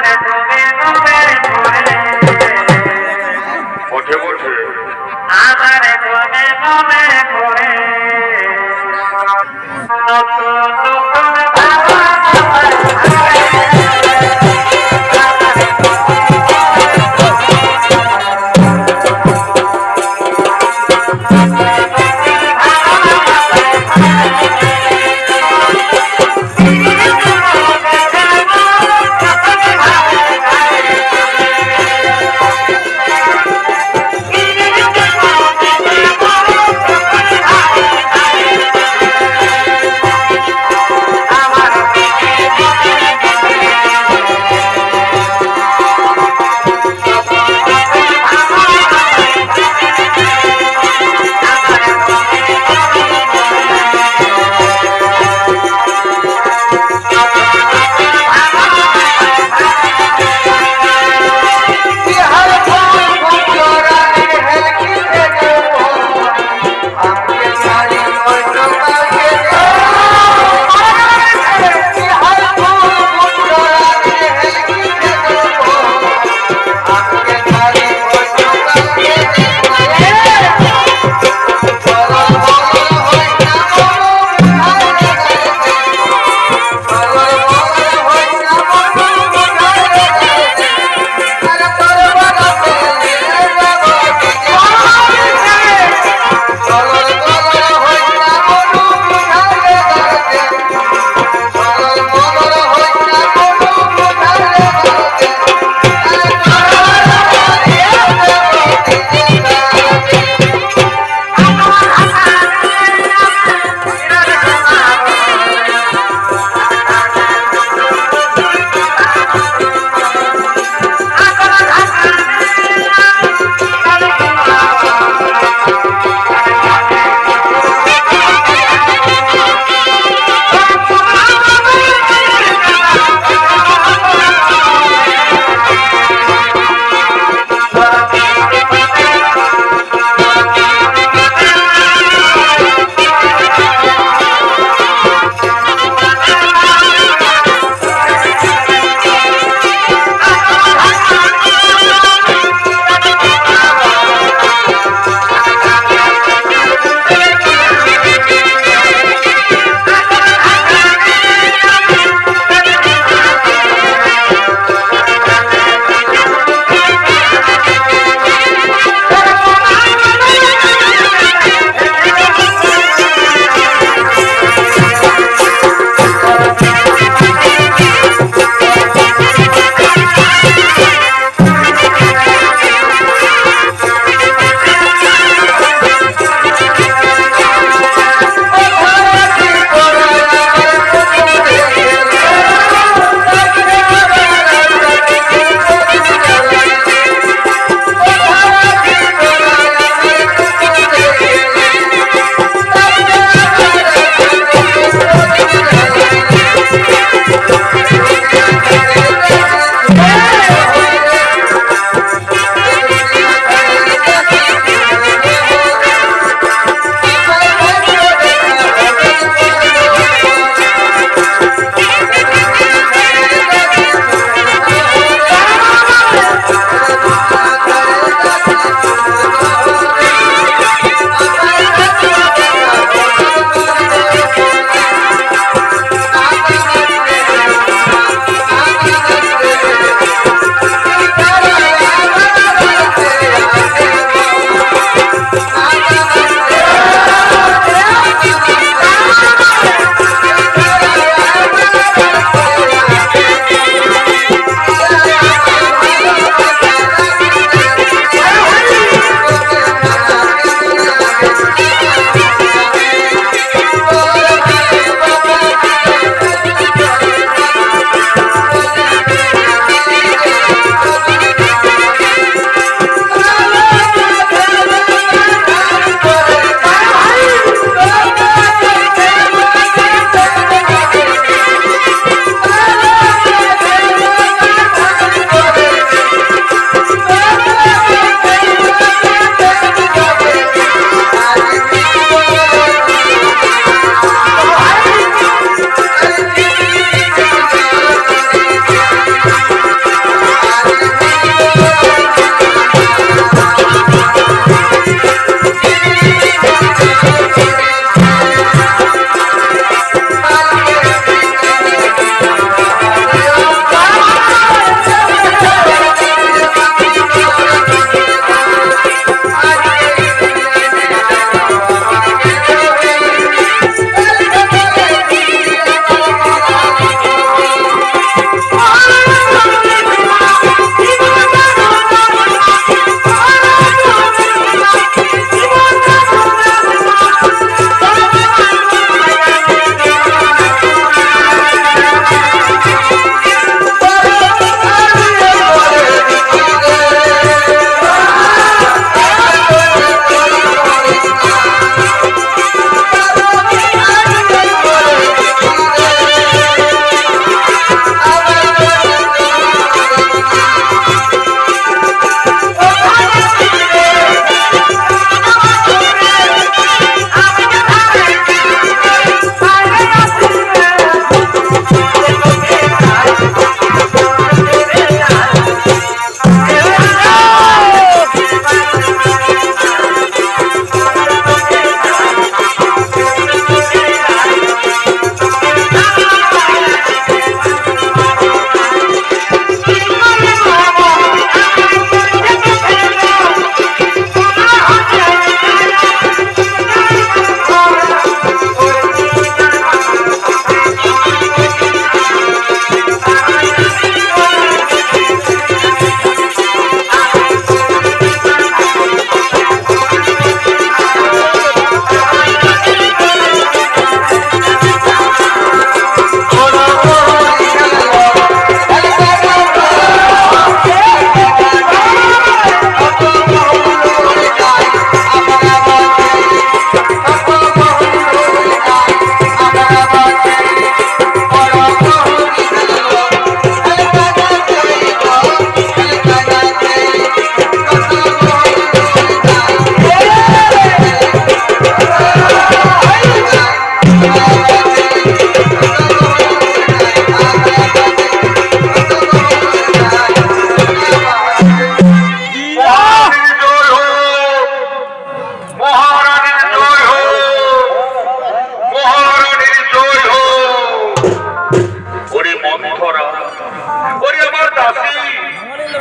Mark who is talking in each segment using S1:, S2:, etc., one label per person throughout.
S1: para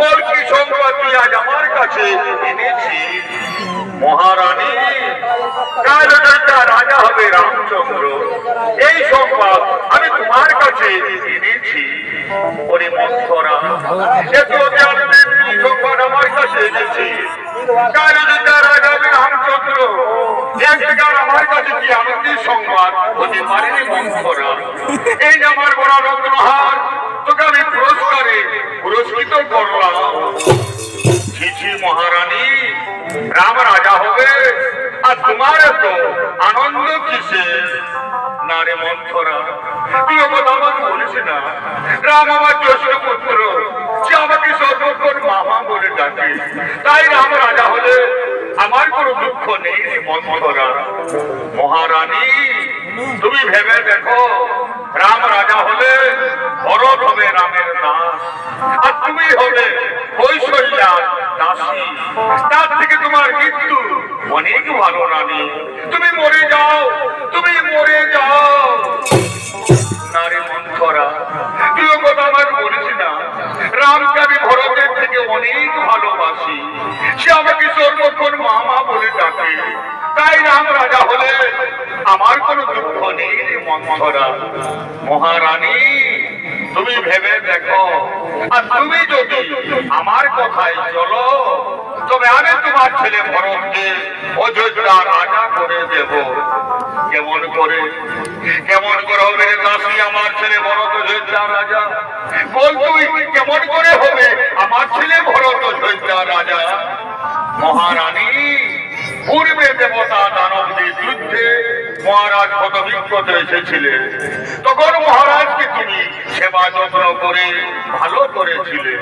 S1: বল কি সংবাদ তুই আজ আমার কাছে এনেছি। মহারানী রাজা হবে রামচন্দ্র। এই সংবাদ আমি তোমার কাছে এনেছি। ওরে মন্থরা জানবেন কি সংবাদ আমার কাছে এনেছি। একটা রাজা হবে রামচন্দ্র। আমার কাছে কি আনন্দের সংবাদ হতে পারেনি মন্থরা এই আমার বড় রত্নহার তোকে পুরস্কারে পুরস্কৃত করলাম ছিছি মহারানী, রাম রাজা হবে আর তোমার তো আনন্দ কিসে? না মন্থরা, তুই কথা আমাকে বলিস না। রাম আমার জ্যেষ্ঠ পুত্র, সে আমাকে সর্বক্ষণ মামা বলে ডাকে। তাই রাম রাজা হলে আমার কোনো দুঃখ নেই মন্থরা। মহারানী, তুমি ভেবে দেখো রাম রাজা হলে ভরত হবে রামের দাস। আর তুমি হবে কৈশল্যা দাসী। তার থেকে তোমার মৃত্যু অনেক ভালো রানী। তুমি মরে যাও, তুমি মরে যাও। নারী মন্থরা, তুই ও কথা আমার বলিস না। রামকে আমি ভরতের থেকে অনেক ভালোবাসি। সে আমাকে সর্বক্ষণ মামা বলে ডাকে। তাই রাম রাজা হলে আমার কোনো দুঃখ নেই রে মন্থরা মহারানী, তুমি ভেবে দেখো। আর তুমি যদি আমার কথায় চলো, তবে আমি তোমার ছেলে ভরতকে অযোধ্যা রাজা করে দেব। কেমন করে? কেমন করে হবে দাসী আমার ছেলে ভরত অযোধ্যা রাজা? বল তুই কেমন করে হবে? আমার ছেলে ভরত অযোধ্যা রাজা। মহারানী পূর্বে দেবতা দানবদের যুদ্ধে মহারাজ কত বিক্ষত এসেছিলেন তখন মহারাজকে তুমি সেবা যত্ন করে ভালো করেছিলে।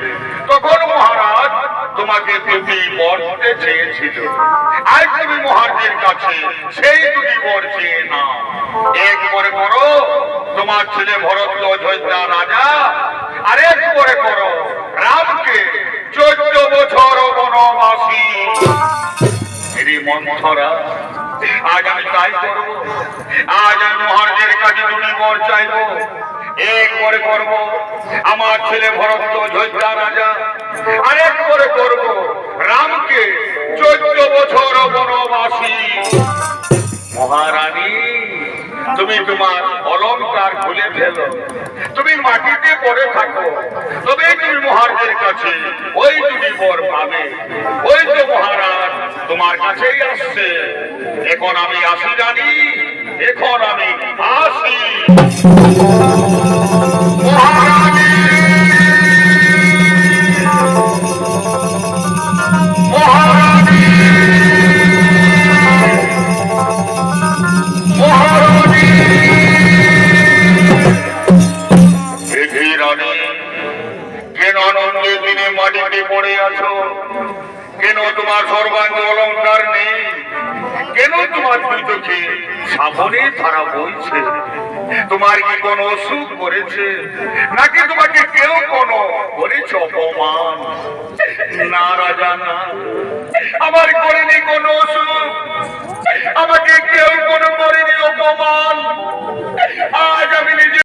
S1: তখন মহারাজ তোমাকে দুটি বর চেয়েছিল। আজ তুমি মহারাজের কাছে সেই দুটি বর চেয়ে নাও। এক করে করো, তোমার ছেলে ভরত অযোধ্যা রাজা আরেক করে করো রামকে চোদ্দ বছর বনবাসী। মন্থরা আজ আমি তাই করব। আজ আমি মহারাজের কাছে দুটি বর চাইব। এক করে করব। আমার ছেলে ভরত যোদ্ধা রাজা। আরেক করে করব রামকে চোদ্দ বছর বনবাসী। মহারানী, তুমি তোমার অলংকার খুলে ফেলো। তুমি মাটিতে পড়ে থাকো। তবে তুমি মহারাজের কাছে ওই দুটি বর পাবে। ওই তো মহারাজ তোমার কাছেই আসছে। এখন আমি আসি জানি এখন আমি আসি। তোমার কি কোন অসুখ করেছে? নাকি তোমাকে কেউ করেছে অপমান? না রাজা, না। আমার করেনি কোন অসুখ। আমাকে কেউ কোনো করেনি অপমান। আজ আমি নিজে